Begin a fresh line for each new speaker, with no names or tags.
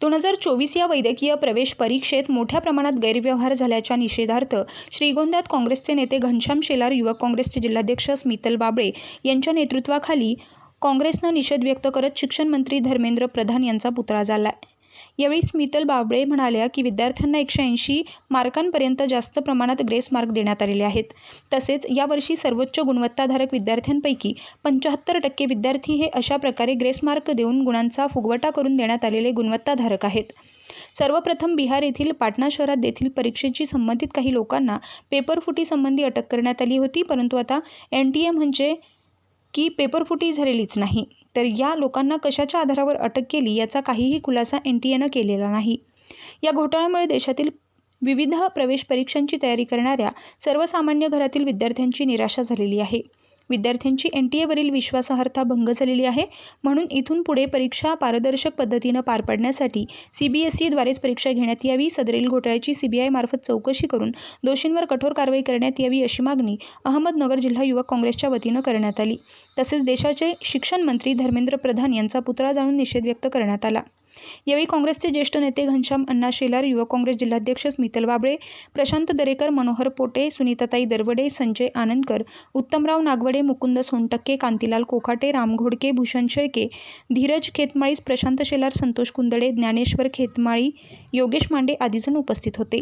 दोन हजार चोवीस या वैद्यकीय प्रवेश परीक्षेत मोठ्या प्रमाणात गैरव्यवहार झाल्याच्या निषेधार्थ श्रीगोंद्यात काँग्रेसचे नेते घनश्याम शेलार युवक काँग्रेसचे जिल्हाध्यक्ष स्मितल बाबळे यांच्या नेतृत्वाखाली काँग्रेसनं निषेध व्यक्त करत शिक्षण मंत्री धर्मेंद्र प्रधान यांचा पुतळा जाळलाय. यावेळी स्मितल बाबळे म्हणाल्या की विद्यार्थ्यांना एकशे ऐंशी मार्कांपर्यंत जास्त प्रमाणात ग्रेस मार्क देण्यात आलेले आहेत. तसेच यावर्षी सर्वोच्च गुणवत्ताधारक विद्यार्थ्यांपैकी पंच्याहत्तर टक्के विद्यार्थी हे अशा प्रकारे ग्रेस मार्क देऊन गुणांचा फुगवटा करून देण्यात आलेले गुणवत्ताधारक आहेत. सर्वप्रथम बिहार येथील पाटणा शहरात देखील परीक्षेशी संबंधित काही लोकांना पेपरफुटीसंबंधी अटक करण्यात आली होती परंतु आता एन टी ए म्हणजे की पेपरफुटी झालेलीच नाही. तर या लोकांना कशाच्या आधारावर अटक केली याचा काहीही खुलासा एन टी एनं केलेला नाही. या घोटाळ्यामुळे देशातील विविध प्रवेश परीक्षांची तयारी करणाऱ्या सर्वसामान्य घरातील विद्यार्थ्यांची निराशा झालेली आहे. विद्यार्थ्यांची एन टी एवरील विश्वासार्हता भंग झालेली आहे. म्हणून इथून पुढे परीक्षा पारदर्शक पद्धतीनं पार पाडण्यासाठी सी बी एस ईद्वारेच परीक्षा घेण्यात यावी. सदरील घोटाळ्याची सी बी आयमार्फत चौकशी करून दोषींवर कठोर कारवाई करण्यात यावी अशी मागणी अहमदनगर जिल्हा युवक काँग्रेसच्या वतीनं करण्यात आली. तसेच देशाचे शिक्षण मंत्री धर्मेंद्र प्रधान यांचा पुतळा जाळून निषेध व्यक्त करण्यात आला. यावेळी काँग्रेसचे ज्येष्ठ नेते घनश्याम अण्णा शेलार युवक काँग्रेस जिल्हाध्यक्ष स्मितल बाबळे प्रशांत दरेकर मनोहर पोटे सुनीताताई दरवडे संजय आनंदकर उत्तमराव नागवडे मुकुंद सोनटक्के कांतीलाल कोखाटे राम घोडके भूषण शेळके धीरज खेतमाळीस प्रशांत शेलार संतोष कुंदडे ज्ञानेश्वर खेतमाळी योगेश मांडे आदीजण उपस्थित होते.